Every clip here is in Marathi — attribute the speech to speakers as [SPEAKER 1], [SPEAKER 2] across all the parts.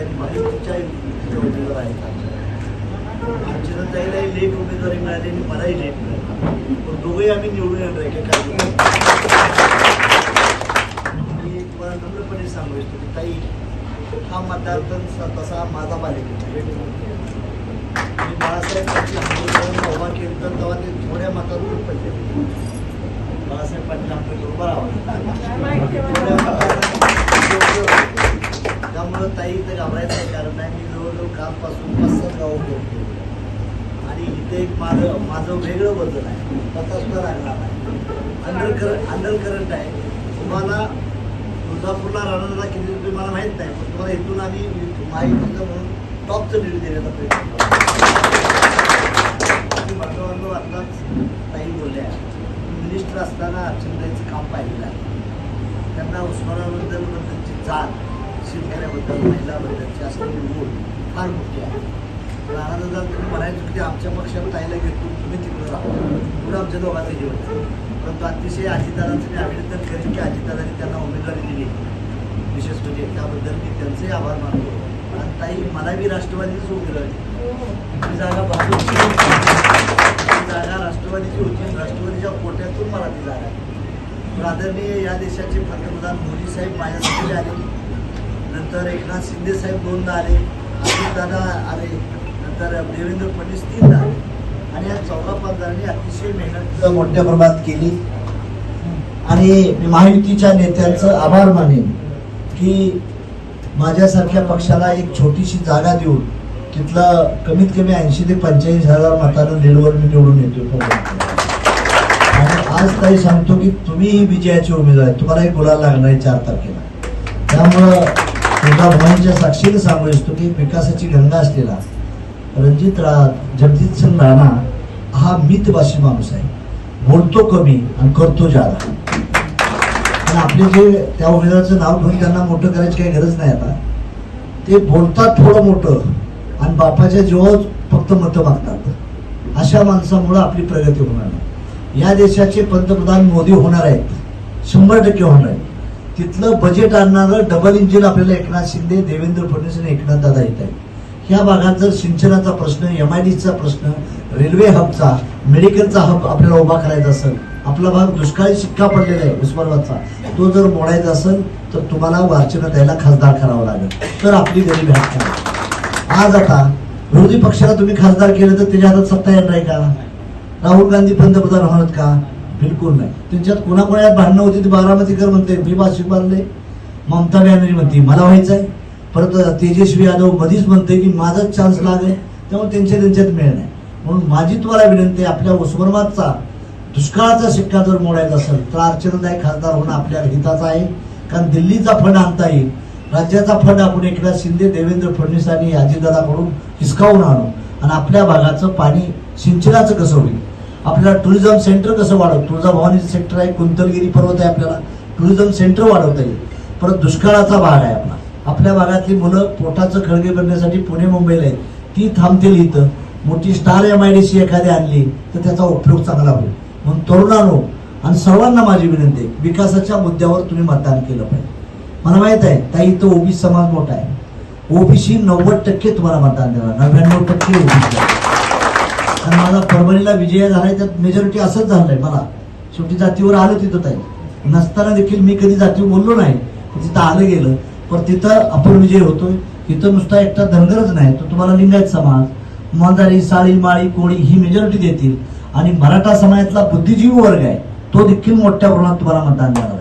[SPEAKER 1] आणि महायुतीच्या युतीचे उमेदवार आहेत अर्चनाताईलाही लेट उमेदवारी मिळाली आणि मलाही लेट मिळाली पण दोघंही आम्ही निवडून येणार आहे काय मी तुम्हाला नम्रपणे सांगू इच्छितो की ताई हा मतदारसंघ तसा माझा आहे. मी बाळासाहेब पाटील उभा केलं तर तेव्हा ते थोड्या मतातून पडले बाळासाहेब पाटील आंबेडकर उभा राहा माझं ताई इथं घाबरायचं कारण नाही. मी जवळजवळ कालपासून पाच सात गाव आणि इथे एक माझं माझं वेगळं बदल आहे. पत्ता सुद्धा लागणार नाही. अंडर करंट अंडर करंट आहे. तुम्हाला तुळजापूरला राहणारा किती रुपये मला माहीत नाही पण तुम्हाला इथून आम्ही माहितीचं म्हणून टॉपचं नीड देण्याचा प्रयत्न करतो. आणि भागवांनो आत्ताच ताई बोलल्या मिनिस्टर असताना अर्चनताईचं काम पाहिलेलं आहे. त्यांना उस्मानाबद्दल त्यांची जात शेतकऱ्याबद्दल महिलाबद्दलची असलेली ओढ फार मोठी आहे पण तुम्ही म्हणायचं की आमच्या पक्षात ताईला घेतो तुम्ही तिकडे राहा. पुढं आमच्या दोघांचं जीवन आहे. परंतु अतिशय अजितदादांचं मी अभिनंदन करेन की अजितदादांनी त्यांना उमेदवारी दिली. विशेष म्हणजे त्याबद्दल मी त्यांचे आभार मानतो. आणि ताई मला बी राष्ट्रवादीच उमेदवारी ती जागा भाजपची जागा राष्ट्रवादीची होती राष्ट्रवादीच्या कोट्यातून मला ती जागा आहे. पण आदरणीय या देशाचे पंतप्रधान मोदी साहेब माझ्यासाठी आले. नंतर एकनाथ शिंदे साहेब दोनदा आले अजितदादा आले नंतर देवेंद्र फडणवीस तीनदा आले. आणि या चौदा पदांनी अतिशय मेहनत मोठ्या प्रमाणात केली. आणि मी महायुतीच्या नेत्यांचं आभार मानेन की माझ्यासारख्या पक्षाला एक छोटीशी जागा देऊन तिथलं कमीत कमी ऐंशी ते पंच्याऐंशी हजार मतानं लीडवर मी निवडून येतो आणि आज ताई सांगतो की तुम्ही विजयाचे उमेदवार आहे तुम्हाला एक बोलायला लागणार आहे चार तारखेला. त्यामुळं तुझ्या भावांच्या साक्षीने सांगू इच्छितो की विकासाची गंगा असलेला रणजित रा जगजित सिंग राणा हा मितभाषी माणूस आहे. बोलतो कमी आणि करतो जादा. आणि आपले जे त्या उमेदवाराचं नाव घेऊन त्यांना मोठं करायची काही गरज नाही आता. ते बोलतात थोडं मोठं आणि बापाच्या जीवावर फक्त मतं मागतात. अशा माणसामुळं आपली प्रगती होणार नाही. या देशाचे पंतप्रधान मोदी होणार आहेत. शंभर टक्के होणार आहेत. तिथलं बजेट आणणारं डबल इंजिन आपल्याला एकनाथ शिंदे देवेंद्र फडणवीस आणि एकनाथ दादा येत आहे ह्या भागात जर सिंचनाचा प्रश्न एम आय डीचा प्रश्न रेल्वे हबचा मेडिकलचा हब आपल्याला उभा करायचा असेल आपला भाग दुष्काळी शिक्का पडलेला आहे उस्मानाबादचा तो जर मोडायचा असेल तर तुम्हाला वारचीनं द्यायला खासदार करावं लागेल. तर आपली गरीबी हात आज आता विरोधी पक्षाला तुम्ही खासदार केलं तर त्याच्या हातात सत्ता येणार आहे का? राहुल गांधी पंतप्रधान होणार का? बिलकुल नाही. त्यांच्यात कोणाकोणात भांडणं होती ती बारामतीकर म्हणते मी भाषिक बांधले ममता बॅनर्जी म्हणते मला व्हायचं आहे परत तेजस्वी यादव मधीच म्हणते की माझाच चान्स लागेल त्यामुळे त्यांच्या त्यांच्यात मिळणं नाही. म्हणून माझी तुम्हाला विनंती आहे आपल्या उस्मानाबादचा दुष्काळाचा शिक्का जर मोडायचा असेल तर अर्चनादाय खासदार होणं आपल्या हिताचं आहे. कारण दिल्लीचा फंड आणता येईल. राज्याचा फंड आपण एकदा शिंदे देवेंद्र फडणवीस आणि अजितदादाकडून हिसकावून आणू. आणि आपल्या भागाचं पाणी सिंचनाचं कसं होईल? आपल्याला टुरिझम सेंटर कसं वाढवतं? तुळजाभवानीचं सेंटर आहे कुंतलगिरी पर्वत आहे आपल्याला. टुरिझम सेंटर वाढवता येईल. परत दुष्काळाचा भाग आहे आपला. आपल्या भागातली मुलं पोटाचं खळगे करण्यासाठी पुणे मुंबईला आहेत. ती थांबतील इथं. मोठी star M I D C एखादी आणली तर त्याचा उपयोग चांगला होईल. म्हणून तरुणांनो आणि सर्वांना माझी विनंती आहे विकासाच्या मुद्द्यावर तुम्ही मतदान केलं पाहिजे. मला माहीत आहे ताई इथं ओबीसी समाज मोठा आहे. ओबीसी नव्वद टक्के तुम्हाला मतदान देणार. नव्याण्णव टक्के ओबीसी आणि माझा परभणीला विजय झालाय त्यात मेजॉरिटी असंच झालंय मला. शेवटी जातीवर आलं तिथं ताई. नसताना देखील मी कधी जातीवर बोललो नाही. तिथं आलं गेलं. पण तिथं आपण विजय होतोय. तिथं नुसता एकटा धनगरच नाही. तर तुम्हाला लिंगायत समाज मांजारी साळी माळी कोळी ही मेजॉरिटी देतील. आणि मराठा समाजातला बुद्धिजीवी वर्ग आहे तो देखील मोठ्या प्रमाणात तुम्हाला मतदान देणार आहे.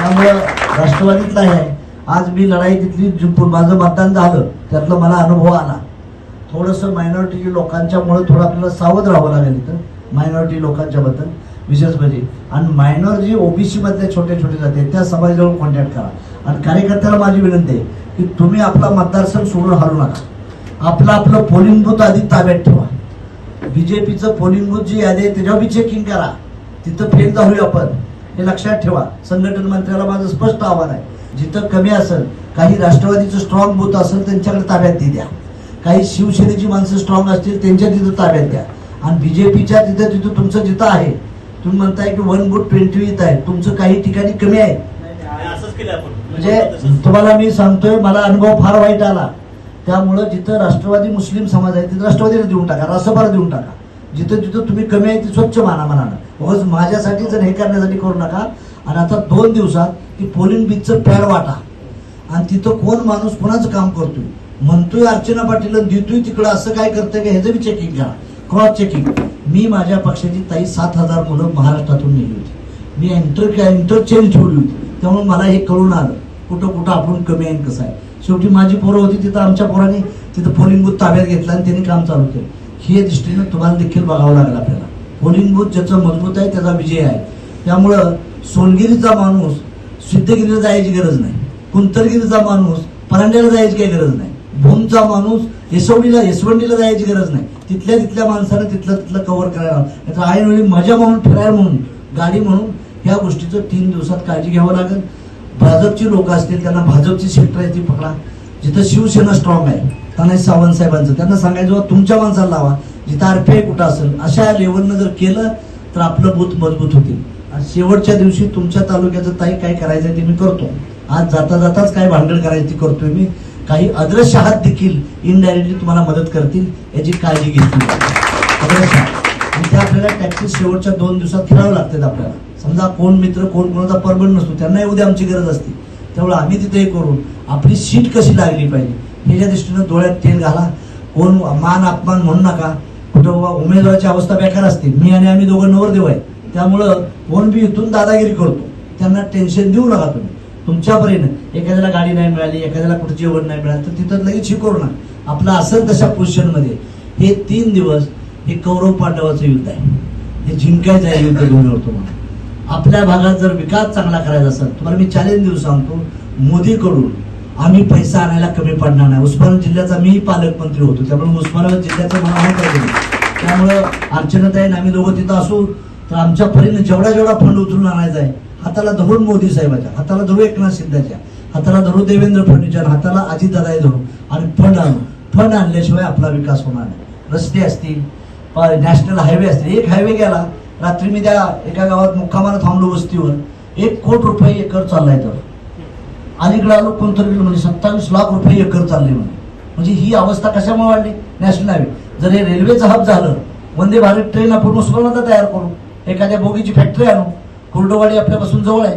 [SPEAKER 1] त्यामुळं राष्ट्रवादीतला आहे. आज मी लढाई तिथली जिंकून माझं मतदान झालं. त्यातलं मला अनुभव आला. थोडंसं मायनॉरिटी लोकांच्यामुळे थोडं आपल्याला सावध राहावं लागेल इथं. मायनॉरिटी लोकांच्या बद्दल विशेष म्हणजे आणि मायनॉर जे ओबीसी मधले छोटे छोटे जाते त्या समाजाजवळ कॉन्टॅक्ट करा. आणि कार्यकर्त्याला माझी विनंती आहे की तुम्ही आपला मतदारसंघ सोडून हलू नका. आपलं आपलं पोलिंग बूथ आधी ताब्यात ठेवा. बीजेपीचं पोलिंग बूथ जी यादी आहे त्याच्यावर बी चेकिंग करा. तिथं फेल जाऊया आपण. हे लक्षात ठेवा. संघटन मंत्र्याला माझं स्पष्ट आव्हान आहे. जिथं कमी असेल काही राष्ट्रवादीचं स्ट्रॉंग बूथ असेल त्यांच्याकडे ताब्यात ती द्या. काही शिवसेनेची माणसं स्ट्रॉंग असतील त्यांच्या तिथं ताब्यात द्या आणि बी जे पीच्या तिथं तिथं तुमचं जिथं आहे तुम्ही म्हणताय की वन गुड ट्वेंटी आहे. तुमचं काही ठिकाणी कमी आहे. म्हणजे तुम्हाला मी सांगतोय मला अनुभव फार वाईट आला. त्यामुळं जिथं राष्ट्रवादी मुस्लिम समाज आहे तिथं राष्ट्रवादीला देऊन टाका रसभर देऊन टाका. जिथं जिथं तुम्ही कमी आहे ती स्वच्छ माना मनानं उगाच माझ्यासाठी जर हे करण्यासाठी करू नका आणि आता दोन दिवसात ती पोलिंग बीचचं पॅड वाटा. आणि तिथं कोण माणूस कोणाचं काम करतोय? म्हणतोय अर्चना पाटील देतोय तिकडं असं काय करतंय का? ह्याचं मी चेकिंग घ्या. क्रॉस चेकिंग मी माझ्या पक्षाची ताई सात हजार मुलं महाराष्ट्रातून नेली होती. मी इंटर इंटरचेंज ठेवली होती. त्यामुळे मला हे कळून आलं. कुठं कुठं आपण कमी आहे कसं आहे. शेवटी माझी पोरं होती तिथं आमच्या पोरांनी तिथं पोलिंग बूथ ताब्यात घेतला आणि त्यांनी काम चालू केलं. हे दृष्टीनं तुम्हाला देखील बघावं लागेल आपल्याला. पोलिंग बूथ ज्याचं मजबूत आहे त्याचा विजय आहे. त्यामुळं सोनगिरीचा माणूस सिद्धगिरीला जायची गरज नाही. कुंतरगिरीचा माणूस परांड्याला जायची काही गरज नाही. भूमचा माणूस येसवडीला येसवंडीला जायची गरज नाही. तिथल्या तिथल्या माणसानं तिथलं तिथलं कव्हर करायला नाहीतर ऐनवेळी मजा म्हणून फिरायला म्हणून गाडी म्हणून ह्या गोष्टीचं तीन दिवसात काळजी घ्यावं लागेल. भाजपची लोक असतील त्यांना भाजपची सेक्टर आहे ती पकडा. जिथं शिवसेना स्ट्रॉंग आहे तानाजी सावंत साहेबांचं. त्यांना सांगायचं "बाबा, तुमच्या माणसाला लावा. जिथं आरपीआय कुठं असेल अशा लेवलनं जर केलं तर आपलं बूथ मजबूत होतील. शेवटच्या दिवशी तुमच्या तालुक्याचं ताई काय करायचं ते मी करतो. आज जाता जाताच काय भांडण करायचं ते करतोय मी. काही अदृश्य हात देखील इनडायरेक्टली तुम्हाला मदत करतील याची काळजी घेतली अदृश्य आणि ते आपल्याला टॅक्सी शेवटच्या दोन दिवसात फिरावं लागतात आपल्याला. समजा कोण मित्र कोण कोणाचा परबंध नसतो त्यांना उद्या आमची गरज असते. त्यामुळे आम्ही तिथे हे करून आपली सीट कशी लागली पाहिजे ह्याच्या दृष्टीनं डोळ्यात तेल घाला. कोण मान अपमान म्हणू नका. कुठं बाबा उमेदवाराची अवस्था बेकार असते. मी आणि आम्ही दोघं नवरदेव आहे. त्यामुळं कोण बी इथून दादागिरी करतो त्यांना टेन्शन देऊ नका तुम्ही. तुमच्यापर्यंत एखाद्याला गाडी नाही मिळाली एखाद्याला कुठं जेवण नाही मिळालं तर तिथं लगेच शिकवणार आपलं असेल तशा पोझिशनमध्ये. हे तीन दिवस हे कौरव पांडवाचं युद्ध आहे. हे जिंकायचं आहे युद्ध घेऊन तुम्हाला आपल्या भागात जर विकास चांगला करायचा असेल तुम्हाला मी चॅलेंज देऊ सांगतो मोदीकडून आम्ही पैसा आणायला कमी पडणार नाही. उस्मानाबाद जिल्ह्याचा मीही पालकमंत्री होतो त्यामुळे उस्मानाबाद जिल्ह्याचं मला माहीत आहे त्यामुळं अर्चनाताईन आम्ही दोघं तिथं असू तर आमच्या परीने जेवढा जेवढा फंड उचलून आणायचा आहे हाताला धरून मोदी साहेबाच्या हाताला धरू एकनाथ शिंदेच्या हाताला धरू देवेंद्र फडणवीसच्या हाताला हाताला अजितदादा धरू आणि फंड आणू फंड आणल्याशिवाय आपला विकास होणार नाही. रस्ते असतील नॅशनल हायवे असतील एक हायवे गेला रात्री मी त्या एका गावात मुक्कामाला थांबलो वस्तीवर एक कोट रुपये एकर चाललाय तर. अलीकडे आलो कोणतरी म्हणजे सत्तावीस लाख रुपये एकर चालले म्हणे. म्हणजे ही अवस्था कशामुळे वाढली? National highway. जर हे रेल्वेचं हब झालं वंदे भारत ट्रेन आपण उस्मानाबादला तयार करू एखाद्या बोगीची फॅक्टरी आणू कुर्डोवाडी आपल्यापासून जवळ आहे.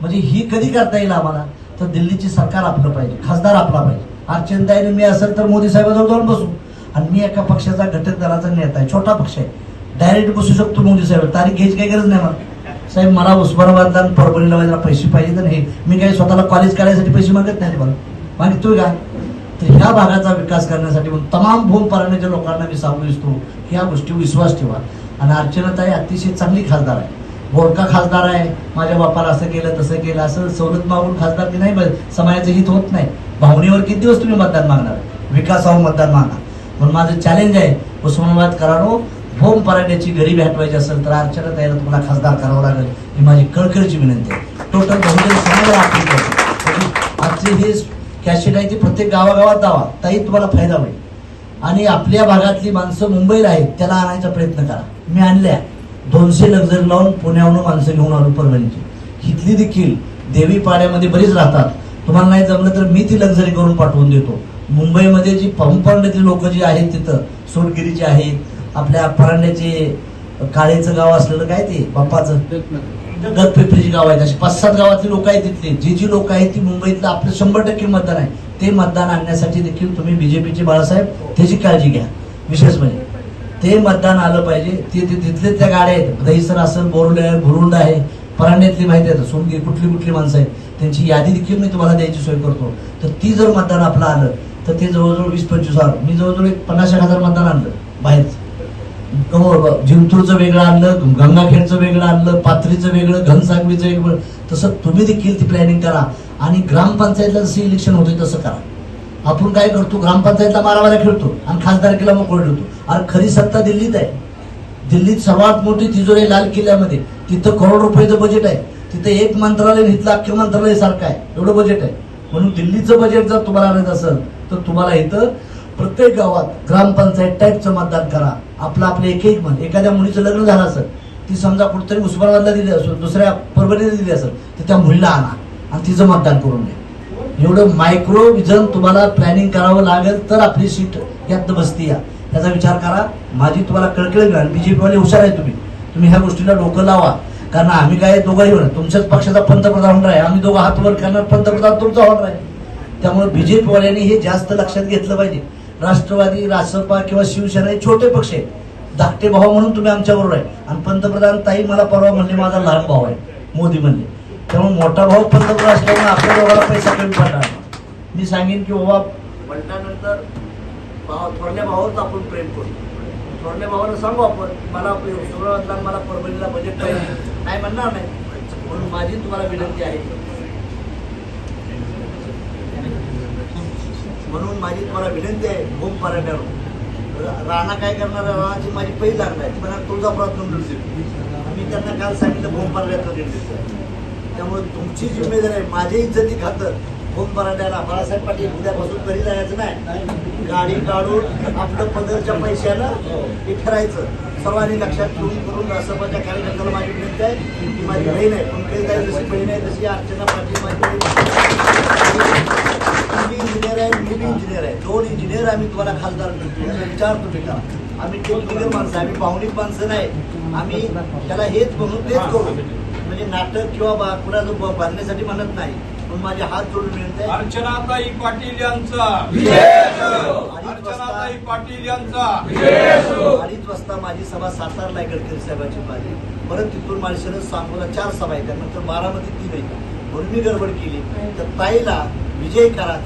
[SPEAKER 1] म्हणजे ही कधी करता येईल आम्हाला? तर दिल्लीची सरकार आपलं पाहिजे. खासदार आपला पाहिजे. अर्चनताईने मी असेल तर मोदी साहेबाजवळ जाऊन बसू. आणि मी एका पक्षाचा घटक दलाचा नेता आहे. छोटा पक्ष आहे. डायरेक्ट बसू शकतो मोदी साहेब. तारीख घ्यायची काही गरज नाही मला. साहेब मला उस्मानाबादला परभणीला वगैरे पैसे पाहिजे तर हे मी काही स्वतःला कॉलेज करायसाठी पैसे मागत नाही मला. मागितोय का? तर ह्या भागाचा विकास करण्यासाठी म्हणून तमाम भूम पारण्याच्या लोकांना मी सांगू इच्छितो. ह्या गोष्टी विश्वास ठेवा. आणि अर्चनाताई अतिशय चांगली खासदार आहे. बोरका खासदार आहे माझ्या बापाला असं केलं तसं केलं असं सवलत मागून खासदार की नाही समाजाचं हित होत नाही. भावनेवर किती दिवस तुम्ही मतदान मागणार? विकासावर मतदान मागणार. म्हणून माझं चॅलेंज आहे उस्मानाबाद करारो भोम पराठ्याची गरीबी हटवायची असेल तर अर्चना ताईला तुम्हाला खासदार करावं लागेल. ही माझी कळकळीची विनंती आहे. टोटल बहुजन समाजाला appeal करतो. आजचे हे कॅशेट आहे ती प्रत्येक गावागावात दावा ताई तुम्हाला फायदा होईल. आणि आपल्या भागातली माणसं मुंबईला आहेत त्याला आणायचा प्रयत्न करा. मी आणल्या. दोनशे लक्झरी लावून पुण्याहून माणसं घेऊन आलो परभणीची इथली देखील देवी पाड्यामध्ये बरीच राहतात. तुम्हाला नाही जमलं तर मी ती लक्झरी करून पाठवून देतो. मुंबईमध्ये जी पंपांड्यातली लोक जी आहेत तिथं सोनगिरीचे आहेत आपल्या परांड्याचे काळेचं गाव असलेलं काय ते बाप्पाचं? दत्तपिपरीची गाव आहेत अशी पाच सात गावातली लोक आहेत तिथले. जी जी लोक आहेत ती मुंबईतलं आपलं शंभर टक्के मतदान आहे. ते मतदान आणण्यासाठी देखील तुम्ही बीजेपीचे बाळासाहेब त्याची काळजी घ्या. विशेष म्हणजे ते मतदान आलं पाहिजे. ते ते तिथले त्या गाड्या आहेत. दहीसर असेल बोरुले आहे भुरुंड आहे परांड्यातली माहिती आहे सोनगिरी कुठली कुठली माणसं आहेत. त्यांची यादी देखील मी तुम्हाला द्यायची सोय करतो. तर ती जर मतदान आपलं आलं तर ते जवळजवळ वीस पंचवीस हजार. मी जवळजवळ एक पन्नास एक हजार मतदान आणलं बाहेरचं. हो, हो. जिंतूरचं वेगळं आणलं गंगाखेडचं वेगळं आणलं पाथरीचं वेगळं घनसांगवीचं वेगळं. तसं तुम्ही देखील ती प्लॅनिंग करा. आणि ग्रामपंचायतला जसं इलेक्शन होते तसं करा. आपण काय करतो? ग्रामपंचायतला मारामाऱ्या खेळतो आणि खासदारकीला मोकळ ठेवतो. अरे खरी सत्ता दिल्लीत आहे. दिल्लीत सर्वात मोठी तिजोरी आहे लाल किल्ल्यामध्ये. तिथं करोड रुपयाचं बजेट आहे. तिथं एक मंत्रालय आणि इथलं अख्खे मंत्रालय सारखं आहे. एवढं बजेट आहे. म्हणून दिल्लीचं बजेट जर तुम्हाला आणत असेल तर तुम्हाला इथं प्रत्येक गावात ग्रामपंचायत टाईपचं मतदान करा. आपलं आपलं एक एक मत. एखाद्या मुलीचं लग्न झालं असेल
[SPEAKER 2] ती समजा कुठेतरी उस्मानाबादला दिली असेल दुसऱ्या परभणीला दिली असेल तर त्या मुलीला आणा आणि तिचं मतदान करून द्या एवढं मायक्रो विजन तुम्हाला प्लॅनिंग करावं लागेल तर आपली सीट यात बसती या. याचा विचार करा. माझी तुम्हाला कळकळी मिळाल बीजेपीवाले हुशार आहे तुम्ही. तुम्ही ह्या गोष्टीला डोकं लावा. कारण आम्ही काय दोघंही होणार. तुमच्याच पक्षाचा पंतप्रधान होणार आहे. आम्ही दोघं हात वर करणार. पंतप्रधान तुमचा होणार आहे. त्यामुळे बीजेपीवाल्यांनी हे जास्त लक्षात घेतलं पाहिजे. राष्ट्रवादी रासपा किंवा शिवसेना हे छोटे पक्ष आहेत. धाकटे भाऊ म्हणून तुम्ही आमच्याबरोबर आहे. आणि पंतप्रधान ताई मला परवा म्हणले माझा लहान भाऊ आहे. मोदी म्हणले. त्यामुळे मोठा भाऊ पंतप्रधान असल्यामुळे आपल्या दोघांना पैसा कमी पडणार. मी सांगेन की बाबा
[SPEAKER 1] म्हटल्यानंतर भाव थोरल्या भावाच आपण प्रेम करू. थोरल्या भावाला सांगू आपण मला सुरुवातला मला परभणीला बजेट पाहिजे. नाही म्हणणार नाही. म्हणून माझी तुम्हाला विनंती आहे. म्हणून माझी तुम्हाला विनंती आहे भूम पराठ्यावर राणा काय करणार आहे? राणाची माझी पहिली लागणार आहे. मला तुळजापुरात नोंदणी मी त्यांना काल सांगितलं भूम पराठ्याचं निर्देश त्यामुळे तुमची जिम्मेदारी आहे. माझी इज्जती खातर फोन मराठ्याला बाळासाहेब पाटील उद्यापासून घरी जायचं नाही. गाडी काढून आपलं पदरच्या पैशाला हे ठरायचं. सर्वांनी लक्षात ठेवून करून राष्ट्रपतीच्या कार्यकर्त्याला माझी विनंती आहे की माझी बहीण आहे. पण काही ताई जशी बहीण आहे तशी अर्चना पाटील माझी बहीण इंजिनियर आहे मी बी इंजिनियर आहे. दोन इंजिनियर आम्ही तुम्हाला खासदार विचार तुम्ही करा. आम्ही टेक्निकल माणसं आहे, आम्ही भावनिक माणसं नाही. आम्ही त्याला हेच म्हणून तेच करू म्हणजे नाटक किंवा ब- बांधण्यासाठी म्हणत नाही. पण माझे हात जोडून विनंती आहे.
[SPEAKER 3] अर्चनाताई पाटील यांचा. अर्चनाताई पाटील यांचा.
[SPEAKER 1] अडीच वाजता माझी सभा सातारला आहे गडकरी साहेबांची माझी परत तिथून माळशेरच सांगोला चार सभा आहेत. त्यानंतर बारामती तीन आहेत. म्हणून मी गडबड केली. तर ताईला विजय करा.